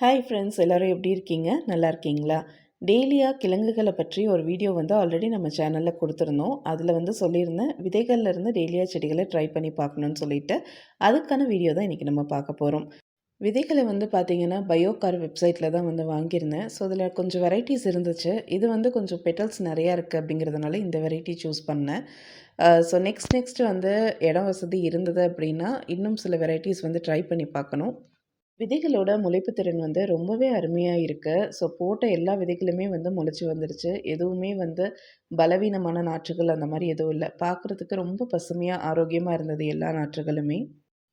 Hi friends எல்லோரும் எப்படி இருக்கீங்க? நல்லா இருக்கீங்களா? டெய்லியாக கிழங்குகளை பற்றி ஒரு வீடியோ வந்து ஆல்ரெடி நம்ம சேனலில் கொடுத்துருந்தோம். அதில் வந்து சொல்லியிருந்தேன். விதைகள்லேருந்து இருந்து செடிகளை ட்ரை பண்ணி பார்க்கணுன்னு சொல்லிட்டு. அதுக்கான வீடியோ தான் இன்றைக்கி நம்ம பார்க்க போகிறோம் விதைகளை வந்து பார்த்திங்கன்னா பயோகார் வெப்சைட்டில் தான் வந்து வாங்கியிருந்தேன். ஸோ அதில் கொஞ்சம் வெரைட்டிஸ் இருந்துச்சு. இது வந்து கொஞ்சம் பெட்டல்ஸ் நிறையா இருக்குது அப்படிங்கிறதுனால இந்த வெரைட்டி சூஸ் பண்ணேன். ஸோ நெக்ஸ்ட் நெக்ஸ்ட் வந்து இடம் வசதி இருந்தது அப்படின்னா இன்னும் சில வெரைட்டிஸ் வந்து ட்ரை பண்ணி பார்க்கணும். விதைகளோட முளைப்பு திறன் வந்து ரொம்பவே அருமையாக இருக்குது ஸோ போட்ட எல்லா விதைகளுமே வந்து முளைச்சி வந்துடுச்சு எதுவுமே வந்து பலவீனமான நாற்றுகள் அந்த மாதிரி எதுவும் இல்லை. பார்க்குறதுக்கு ரொம்ப பசுமையாக ஆரோக்கியமாக இருந்தது எல்லா நாற்றுகளுமே.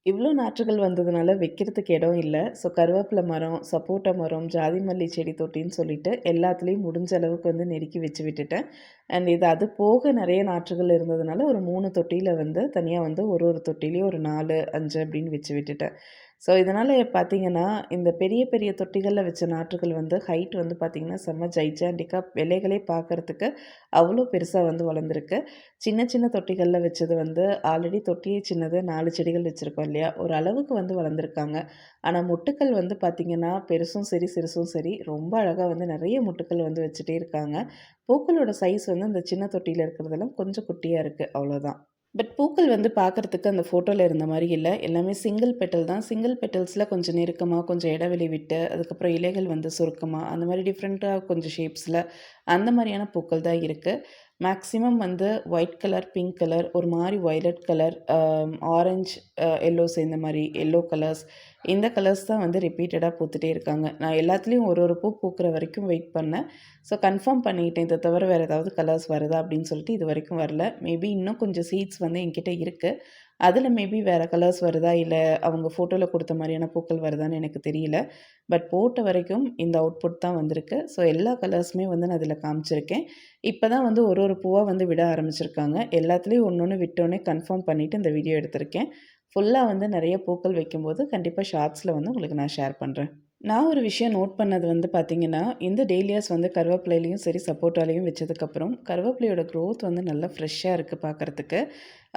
இவ்வளோ நாற்றுகள் வந்ததுனால வைக்கிறதுக்கு இடம் இல்லை. ஸோ கருவேப்பிலை மரம் சப்போட்டா மரம் ஜாதி மல்லி செடி தொட்டின்னு சொல்லிட்டு எல்லாத்துலேயும் முடிஞ்ச அளவுக்கு வந்து நெருக்கி வச்சு விட்டுட்டேன். அண்ட் இது அது போக நிறைய நாற்றுகள் இருந்ததுனால ஒரு மூணு தொட்டியில் வந்து தனியாக வந்து ஒரு ஒரு தொட்டிலையும் ஒரு நாலு அஞ்சு அப்படின்னு வச்சு விட்டுட்டேன். ஸோ இதனால் பார்த்தீங்கன்னா இந்த பெரிய பெரிய தொட்டிகளில் வச்ச நாற்றுகள் வந்து ஹைட் வந்து பார்த்திங்கன்னா செம்ம ஜைஜாண்டிக்காக விலைகளே பார்க்குறதுக்கு அவ்வளோ பெருசாக வந்து வளர்ந்துருக்கு. சின்ன சின்ன தொட்டிகளில் வச்சது வந்து ஆல்ரெடி தொட்டியே சின்னது நாலு செடிகள் வச்சுருக்கோம் இல்லையா? ஒரு அளவுக்கு வந்து வளர்ந்துருக்காங்க. ஆனால் முட்டுக்கள் வந்து பார்த்திங்கன்னா பெருசும் சரி சிறுசும் சரி ரொம்ப அழகாக வந்து நிறைய முட்டுக்கள் வந்து வச்சுட்டே இருக்காங்க. பூக்களோட சைஸ் வந்து இந்த சின்ன தொட்டியில் இருக்கிறதெல்லாம் கொஞ்சம் குட்டியாக இருக்குது அவ்வளோதான் பட் பூக்கள் வந்து பார்க்குறதுக்கு அந்த ஃபோட்டோவில் இருந்த மாதிரி இல்லை. எல்லாமே சிங்கிள் பெட்டல் தான். சிங்கிள் பெட்டல்ஸில் கொஞ்சம் நெருக்கமாக கொஞ்சம் இடைவெளி விட்டு அதுக்கப்புறம் இலைகள் வந்து சுருக்கமாக அந்த மாதிரி டிஃப்ரெண்ட்டாக கொஞ்சம் ஷேப்ஸில் அந்த மாதிரியான பூக்கள் தான் இருக்குது மேக்ஸிமம் வந்து ஒயிட் கலர் பிங்க் கலர் ஒரு மாதிரி வயலட் கலர் ஆரஞ்ச் எல்லோ சேர்ந்த மாதிரி எல்லோ கலர்ஸ் இந்த கலர்ஸ் தான் வந்து ரிப்பீட்டடாக பூத்துட்டே இருக்காங்க. நான் எல்லாத்துலேயும் ஒரு ஒரு பூ பூக்கிற வரைக்கும் வெயிட் பண்ணேன். ஸோ கன்ஃபார்ம் பண்ணிக்கிட்டேன் இதை தவிர வேறு ஏதாவது கலர்ஸ் வருதா அப்படின்னு சொல்லிட்டு இது வரைக்கும் வரல. மேபி இன்னும் கொஞ்சம் சீட்ஸ் வந்து என்கிட்ட இருக்குது அதில் மேபி வேறு கலர்ஸ் வருதா? இல்லை அவங்க ஃபோட்டோவில் கொடுத்த மாதிரியான பூக்கள் வருதான்னு எனக்கு தெரியல. பட் போட்ட வரைக்கும் இந்த அவுட்புட் தான் வந்திருக்கு. ஸோ எல்லா கலர்ஸுமே வந்து நான் அதில் காமிச்சிருக்கேன். இப்போ தான் வந்து ஒரு ஒரு பூவாக வந்து விட ஆரம்பிச்சிருக்காங்க. எல்லாத்துலேயும் ஒன்று ஒன்று விட்டோன்னே கன்ஃபார்ம் பண்ணிவிட்டு இந்த வீடியோ எடுத்திருக்கேன். ஃபுல்லாக வந்து நிறைய பூக்கள் வைக்கும்போது கண்டிப்பாக ஷார்ட்ஸில் வந்து உங்களுக்கு நான் ஷேர் பண்ணுறேன் நான் ஒரு விஷயம் நோட் பண்ணது வந்து பார்த்திங்கன்னா இந்த டெய்லியாஸ் வந்து கருவேப்பிலையிலையும் சரி சப்போட்டாலையும் வச்சதுக்கப்புறம் கருவேப்பிலையோட க்ரோத் வந்து நல்லா ஃப்ரெஷ்ஷாக இருக்குது பார்க்குறதுக்கு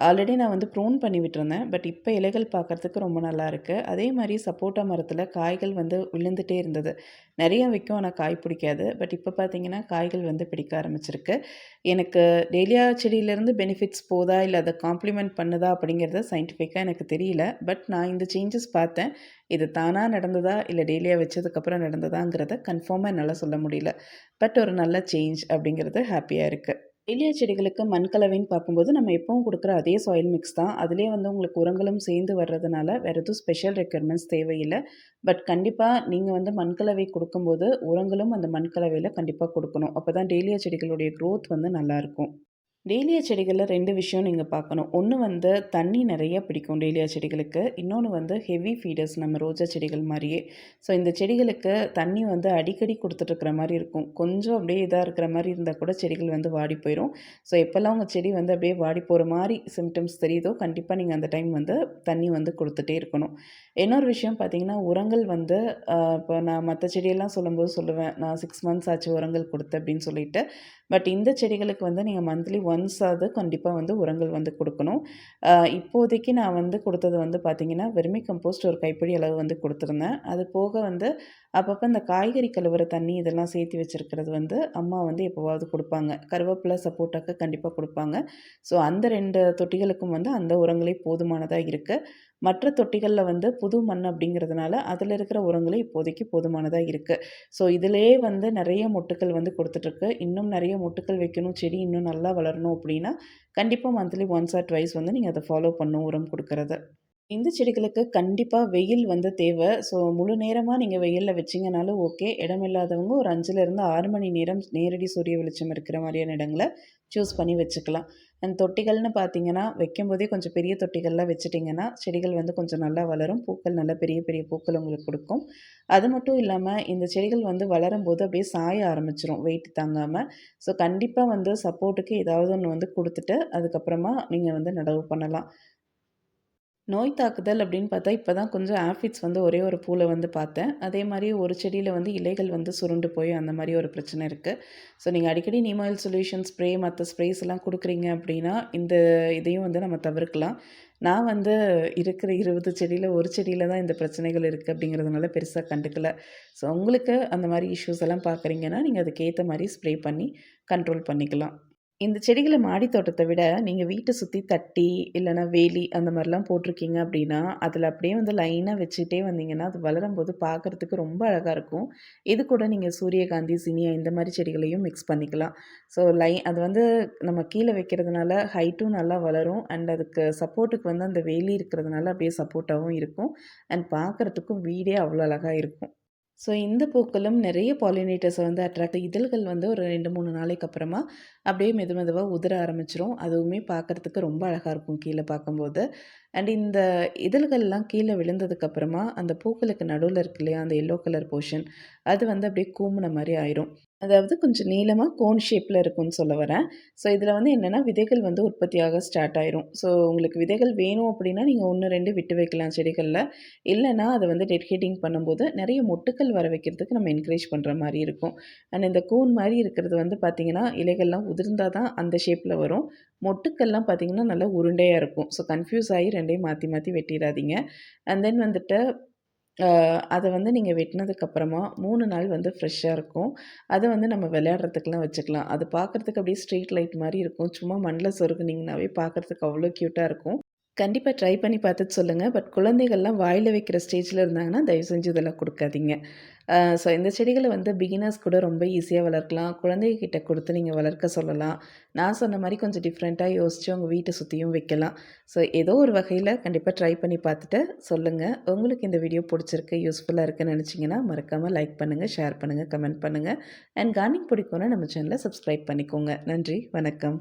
ஆல்ரெடி நான் வந்து ப்ரூன் பண்ணி விட்டுருந்தேன். பட் இப்போ இலைகள் பார்க்குறதுக்கு ரொம்ப நல்லா இருக்குது அதே மாதிரி சப்போட்டா மரத்தில் காய்கள் வந்து விழுந்துகிட்டே இருந்தது. நிறைய வைக்கும் ஆனால் காய் பிடிக்காது. பட் இப்போ பார்த்தீங்கன்னா காய்கள் வந்து பிடிக்க ஆரம்பிச்சிருக்கு. எனக்கு டெய்லியா செடியிலேருந்து பெனிஃபிட்ஸ் போதா இல்லை அதை காம்ப்ளிமெண்ட் பண்ணுதா அப்படிங்கிறத சயின்டிஃபிக்காக எனக்கு தெரியல. பட் நான் இந்த சேஞ்சஸ் பார்த்தேன். இது தானாக நடந்ததா இல்லை டெய்லியாக வச்சதுக்கப்புறம் நடந்ததாங்கிறத கன்ஃபார்மாக என்னால் சொல்ல முடியல. பட் ஒரு நல்ல சேஞ்ச் அப்படிங்கிறது ஹாப்பியாக இருக்குது எலியா செடிகளுக்கு மண்கலவைன்னு பார்க்கும்போது நம்ம எப்பவும் கொடுக்குற அதே சாயில் மிக்ஸ் தான். அதுலேயே வந்து உங்களுக்கு உரங்களும் சேர்ந்து வர்றதுனால வேறு எதுவும் ஸ்பெஷல் ரெக்குயர்மெண்ட்ஸ் தேவையில்லை. பட் கண்டிப்பாக நீங்கள் வந்து மண்கலவை கொடுக்கும்போது உரங்களும் அந்த மண்கலவையில் கண்டிப்பாக கொடுக்கணும். அப்போ தான் டெய்லியா செடிகளுடைய க்ரோத் வந்து நல்லாயிருக்கும் டெய்லியா செடிகளில் ரெண்டு விஷயம் நீங்கள் பார்க்கணும். ஒன்று வந்து தண்ணி நிறைய பிடிக்கும் டெய்லியா செடிகளுக்கு. இன்னொன்று வந்து ஹெவி ஃபீடர்ஸ் நம்ம ரோஜா செடிகள் மாதிரியே. ஸோ இந்த செடிகளுக்கு தண்ணி வந்து அடிக்கடி கொடுத்துட்ருக்குற மாதிரி இருக்கும். கொஞ்சம் அப்படியே இதாக இருக்கிற மாதிரி இருந்தால் கூட செடிகள் வந்து வாடி போயிடும் ஸோ எப்போல்லாம் உங்கள் செடி வந்து அப்படியே வாடி போகிற மாதிரி சிம்டம்ஸ் தெரியுதோ கண்டிப்பாக நீங்கள் அந்த டைம் வந்து தண்ணி வந்து கொடுத்துட்டே இருக்கணும். இன்னொரு விஷயம் பார்த்தீங்கன்னா உரங்கள் வந்து இப்போ நான் மற்ற செடியெல்லாம் சொல்லும்போது சொல்லுவேன் நான் சிக்ஸ் மந்த்ஸ் ஆச்சு உரங்கள் கொடுத்து அப்படின்னு சொல்லிட்டு பட் இந்த செடிகளுக்கு வந்து நீங்கள் மந்த்லி ஒன்ஸ் அது கண்டிப்பாக வந்து உரங்கள் வந்து கொடுக்கணும். இப்போதைக்கு நான் வந்து கொடுத்தது வந்து பார்த்திங்கன்னா வெறுமை கம்போஸ்ட் ஒரு கைப்பிடி அளவு வந்து கொடுத்துருந்தேன். அது போக வந்து அப்பப்போ இந்த காய்கறி கழுவுற தண்ணி இதெல்லாம் சேர்த்து வச்சுருக்கிறது வந்து அம்மா வந்து எப்போவாவது கொடுப்பாங்க. கருவேப்பிலை சப்போட்டாக்கு கண்டிப்பாக கொடுப்பாங்க. ஸோ அந்த ரெண்டு தொட்டிகளுக்கும் வந்து அந்த உரங்களே போதுமானதாக இருக்குது மற்ற தொட்டிகளில் வந்து புது மண் அப்படிங்கிறதுனால அதில் இருக்கிற உரங்களே இப்போதைக்கு போதுமானதாக இருக்குது ஸோ இதிலே வந்து நிறைய மொட்டுக்கள் வந்து கொடுத்துட்ருக்கு. இன்னும் நிறைய மொட்டுக்கள் வைக்கணும் செடி இன்னும் நல்லா வளரணும் அப்படின்னா கண்டிப்பாக மந்த்லி ஒன்ஸ் ஆர் ட்வைஸ் வந்து நீங்கள் அதை ஃபாலோ பண்ணும் உரம் கொடுக்குறத. இந்த செடிகளுக்கு கண்டிப்பாக வெயில் வந்து தேவை. ஸோ முழு நேரமாக நீங்கள் வெயிலில் வச்சிங்கனாலும் ஓகே இடமில்லாதவங்க ஒரு அஞ்சுலேருந்து ஆறு மணி நேரம் நேரடி சூரிய வெளிச்சம் இருக்கிற மாதிரியான இடங்களை சூஸ் பண்ணி வச்சுக்கலாம். அண்ட் தொட்டிகள்னு பார்த்தீங்கன்னா வைக்கும்போதே கொஞ்சம் பெரிய தொட்டிகள்லாம் வச்சுட்டிங்கன்னா செடிகள் வந்து கொஞ்சம் நல்லா வளரும். பூக்கள் நல்லா பெரிய பெரிய பூக்கள் உங்களுக்கு கொடுக்கும். அது மட்டும் இல்லாமல் இந்த செடிகள் வந்து வளரும் போது அப்படியே சாய ஆரம்பிச்சிரும் வெயிட் தாங்காமல் ஸோ கண்டிப்பாக வந்து சப்போர்ட்டுக்கு ஏதாவது ஒன்று வந்து கொடுத்துட்டு அதுக்கப்புறமா நீங்கள் வந்து நடவு பண்ணலாம். நோய் தாக்குதல் அப்படின்னு பார்த்தா இப்போ தான் கொஞ்சம் ஆஃபிட்ஸ் வந்து ஒரே ஒரு பூவில் வந்து பார்த்தேன். அதே மாதிரி ஒரு செடியில் வந்து இலைகள் வந்து சுருண்டு போய் அந்த மாதிரி ஒரு பிரச்சனை இருக்குது ஸோ நீங்கள் அடிக்கடி நீமாயில் சொல்யூஷன் ஸ்ப்ரே மற்ற ஸ்ப்ரேஸ் எல்லாம் கொடுக்குறீங்க அப்படின்னா இந்த இதையும் வந்து நம்ம தவிர்க்கலாம். நான் வந்து இருக்கிற இருபது செடியில் ஒரு செடியில் தான் இந்த பிரச்சனைகள் இருக்குது அப்படிங்கிறதுனால பெருசாக கண்டுக்கல. ஸோ உங்களுக்கு அந்த மாதிரி இஷ்யூஸ் எல்லாம் பார்க்குறீங்கன்னா நீங்கள் அதுக்கேற்ற மாதிரி ஸ்ப்ரே பண்ணி கண்ட்ரோல் பண்ணிக்கலாம். இந்த செடிகளை மாடி தோட்டத்தை விட நீங்கள் வீட்டை சுற்றி தட்டி இல்லைன்னா வேலி அந்த மாதிரிலாம் போட்டிருக்கீங்க அப்படின்னா அதில் அப்படியே வந்து லைனாக வச்சுட்டே வந்தீங்கன்னா அது வளரும் போது பார்க்குறதுக்கு ரொம்ப அழகாக இருக்கும். இது கூட நீங்கள் சூரியகாந்தி சினியா இந்த மாதிரி செடிகளையும் மிக்ஸ் பண்ணிக்கலாம். ஸோ லை அது வந்து நம்ம கீழே வைக்கிறதுனால ஹைட்டும் நல்லா வளரும். அண்ட் அதுக்கு சப்போர்ட்டுக்கு வந்து அந்த வேலி இருக்கிறதுனால அப்படியே சப்போர்ட்டாகவும் இருக்கும். அண்ட் பார்க்குறதுக்கும் வீடே அவ்வளோ அழகாக இருக்கும். ஸோ இந்த பூக்களும் நிறைய பாலினேட்டர்ஸை வந்து அட்ராக்ட் இதழ்கள் வந்து ஒரு ரெண்டு மூணு நாளைக்கு அப்புறமா அப்படியே மெது மெதுவாக உதிர ஆரம்பிச்சிரும். அதுவுமே பார்க்குறதுக்கு ரொம்ப அழகாக இருக்கும் கீழே பார்க்கும்போது. அண்ட் இந்த இதழ்கள்லாம் கீழே விழுந்ததுக்கப்புறமா அந்த பூக்களுக்கு நடுவில் இருக்கு இல்லையா அந்த எல்லோ கலர் போர்ஷன் அது வந்து அப்படியே கூமுன மாதிரி ஆயிரும். அதாவது கொஞ்சம் நீளமாக கோன் ஷேப்பில் இருக்கும்னு சொல்ல வரேன். ஸோ இதில் வந்து என்னென்னா விதைகள் வந்து உற்பத்தியாக ஸ்டார்ட் ஆயிரும். ஸோ உங்களுக்கு விதைகள் வேணும் அப்படின்னா நீங்கள் ஒன்று ரெண்டு விட்டு வைக்கலாம் செடிகளில். இல்லைனா அதை வந்து டெட் பண்ணும்போது நிறைய மொட்டுக்கள் வர வைக்கிறதுக்கு நம்ம என்கரேஜ் பண்ணுற மாதிரி இருக்கும். அண்ட் இந்த கோன் மாதிரி இருக்கிறது வந்து பார்த்திங்கன்னா இலைகள்லாம் உதிர்ந்தால் தான் அந்த ஷேப்பில் வரும். மொட்டுக்கள்லாம் பார்த்திங்கன்னா நல்லா உருண்டையாக இருக்கும். ஸோ கன்ஃபியூஸ் ஆகி ரெண்டையும் மாற்றி மாற்றி வெட்டிடாதீங்க அண்ட் தென் வந்துட்டு அதை வந்து நீங்கள் வெட்டினதுக்கப்புறமா மூணு நாள் வந்து ஃப்ரெஷ்ஷாக இருக்கும். அதை வந்து நம்ம விளையாடுறதுக்கெலாம் வச்சுக்கலாம். அது பார்க்குறதுக்கு அப்படியே ஸ்ட்ரீட் லைட் மாதிரி இருக்கும். சும்மா மண்ணில் சொருகுனிங்கனாவே பார்க்குறதுக்கு அவ்வளோ க்யூட்டாக இருக்கும். கண்டிப்பாக ட்ரை பண்ணி பார்த்துட்டு சொல்லுங்கள் பட் குழந்தைகள்லாம் வாயில் வைக்கிற ஸ்டேஜில் இருந்தாங்கன்னா தயவு செஞ்சு இதெல்லாம் கொடுக்காதீங்க. ஸோ இந்த செடிகளை வந்து பிகினர்ஸ் கூட ரொம்ப ஈஸியாக வளர்க்கலாம். குழந்தைகிட்ட கொடுத்து நீங்கள் வளர்க்க சொல்லலாம். நான் சொன்ன மாதிரி கொஞ்சம் டிஃப்ரெண்ட்டாக யோசித்து உங்கள் வீட்டை சுற்றியும் வைக்கலாம். ஸோ ஏதோ ஒரு வகையில் கண்டிப்பாக ட்ரை பண்ணி பார்த்துட்டு சொல்லுங்கள் உங்களுக்கு இந்த வீடியோ பிடிச்சிருக்கு யூஸ்ஃபுல்லாக இருக்குன்னு நினச்சிங்கன்னா மறக்காமல் லைக் பண்ணுங்கள் ஷேர் பண்ணுங்கள் கமெண்ட் பண்ணுங்கள் அண்ட் கார்னிங் பிடிக்கும்னா நம்ம சேனலை சப்ஸ்கிரைப் பண்ணிக்கோங்க. நன்றி வணக்கம்.